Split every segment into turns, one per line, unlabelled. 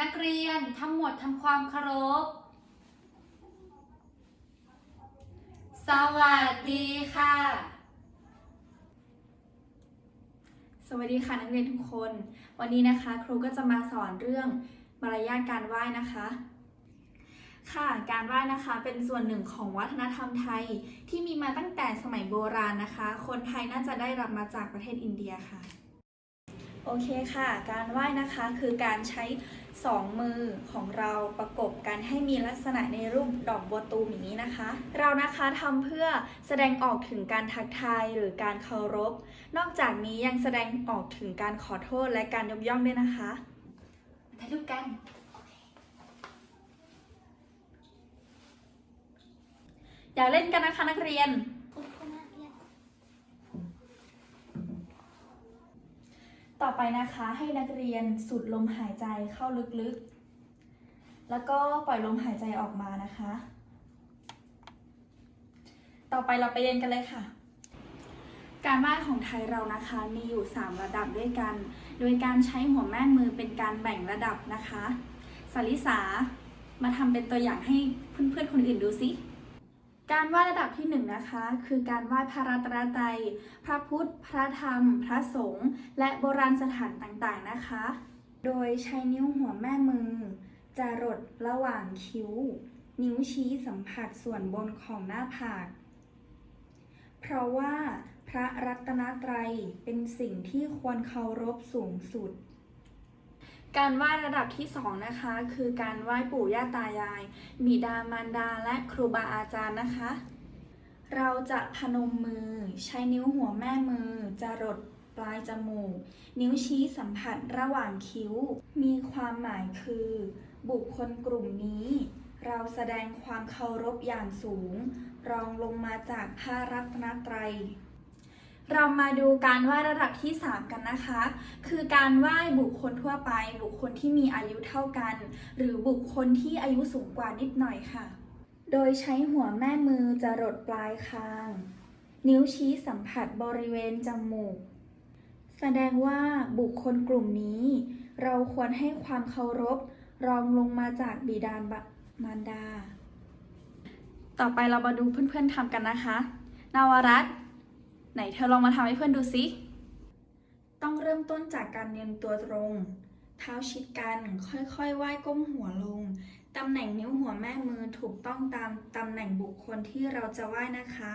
นักเรียนทั้งหมดทำความเคารพ สวัสดีค่ะ
สวัสดีค่ะนักเรียนทุกคน วันนี้นะคะ ครูก็จะมาสอนเรื่องมารยาทการไหว้นะคะ ค่ะ การไหว้นะคะเป็นส่วนหนึ่งของวัฒนธรรมไทยที่มีมาตั้งแต่สมัยโบราณนะคะ คนไทยน่าจะได้รับมาจากประเทศอินเดียค่ะ โอเคค่ะ การไหว้นะคะคือการใช้สองมือของเราประกบกันให้มีลักษณะในรูปดอกบัวตูมอย่างนี้นะคะ เรานะคะทำเพื่อแสดงออกถึงการทักทายหรือการเคารพ นอกจากนี้ยังแสดงออกถึงการขอโทษและการยกย่องด้วยนะคะ
มาถ่ายรูปกัน
อย่าเล่นกันนะคะนักเรียน
คุณครูนักเรียน
ต่อไปนะคะให้นักเรียนสูดลมหายใจเข้าลึกๆ แล้วก็ปล่อยลมหายใจออกมานะคะ ต่อไปเราไปเรียนกันเลยค่ะ การไหว้ของไทยเรานะคะมีอยู่ 3 ระดับด้วยกัน โดยการใช้หัวแม่มือเป็นการแบ่งระดับนะคะสาริสามาทำเป็นตัวอย่างให้เพื่อนๆคนอื่นดูสิ การไหว้ระดับที่1นงนะคะคือการไหว้พระรัตนตรัยพระพุทธ พระธรรม พระสงฆ์และโบราณสถานต่างๆนะคะ โดยใช้นิ้วหัวแม่มือ จะรดระหว่างคิ้ว นิ้วชี้สัมผัสส่วนบนของหน้าผาก เพราะว่าพระรัตนตรัยเป็นสิ่งที่ควรเคารพสูงสุด การไหว้ระดับที่สองนะคะ คือการไหว้ปู่ย่าตายาย บิดามารดาและครูบาอาจารย์นะคะ เราจะพนมมือใช้นิ้วหัวแม่มือจรดปลายจมูก นิ้วชี้สัมผัสระหว่างคิ้ว มีความหมายคือ บุคคลกลุ่มนี้ เราแสดงความเคารพอย่างสูง รองลงมาจากพระรัตนตรัย เรามาดูการไหว้ระดับที่ 3 กันนะคะ คือการไหว้บุคคลทั่วไป บุคคลที่มีอายุเท่ากัน หรือบุคคลที่อายุสูงกว่านิดหน่อยค่ะ โดยใช้หัวแม่มือจะรดปลายคาง นิ้วชี้สัมผัสบริเวณจมูก แสดงว่าบุคคลกลุ่มนี้ เราควรให้ความเคารพ รองลงมาจากบิดาบมารดา ต่อไปเรามาดูเพื่อนๆทำกันนะคะนาวรัตน์ ไหนเธอลองมาทำให้เพื่อนดูสิต้องเริ่มต้นจากการเรียนตัวตรง เท้าชิดกัน ค่อยๆไหว้ก้มหัวลง ตำแหน่งนิ้วหัวแม่มือถูกต้องตามตำแหน่งบุคคลที่เราจะไหว้นะคะ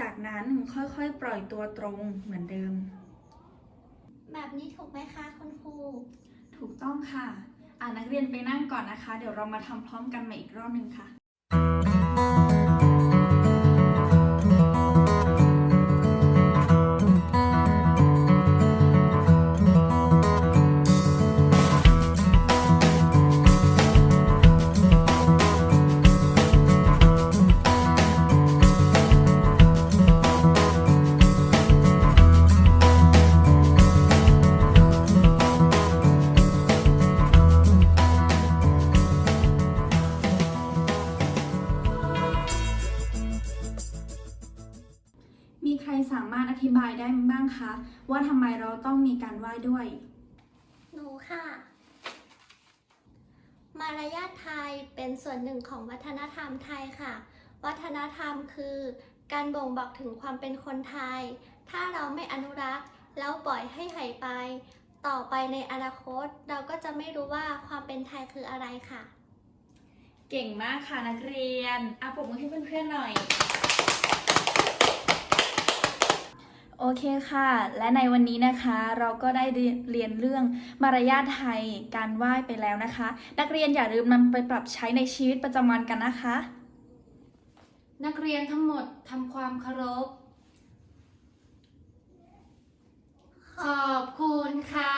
จากนั้นค่อยๆ ปล่อยตัวตรงเหมือนเดิม
แบบนี้ถูกไหมคะคุณครู
ถูกต้องค่ะ อ่านักเรียนไปนั่งก่อนนะคะ เดี๋ยวเรามาทำพร้อมกันใหม่อีกรอบหนึ่งค่ะ ธิบายได้บ้างคะ ว่าทำไมเราต้องมีการไหว้ด้วย
หนูค่ะ มารยาทไทยเป็นส่วนหนึ่งของวัฒนธรรมไทยค่ะ วัฒนธรรมคือการบ่งบอกถึงความเป็นคนไทย ถ้าเราไม่อนุรักษ์แล้วปล่อยให้หายไป ต่อไปในอนาคต เราก็จะไม่รู้ว่าความเป็นไทยคืออะไรค่ะ
เก่งมากค่ะนักเรียนอะปรบมือให้เพื่อนๆหน่อยโอ อเคค่ะ และในวันนี้นะคะเราก็ได้เรียนเรื่องมารยาทไทยการไหว้ไปแล้วนะคะ นักเรียนอย่าลืมนำไปปรับใช้ในชีวิตประจำวันกันนะคะ
นักเรียนทั้งหมดทำความเคารพ ขอบคุณค่ะ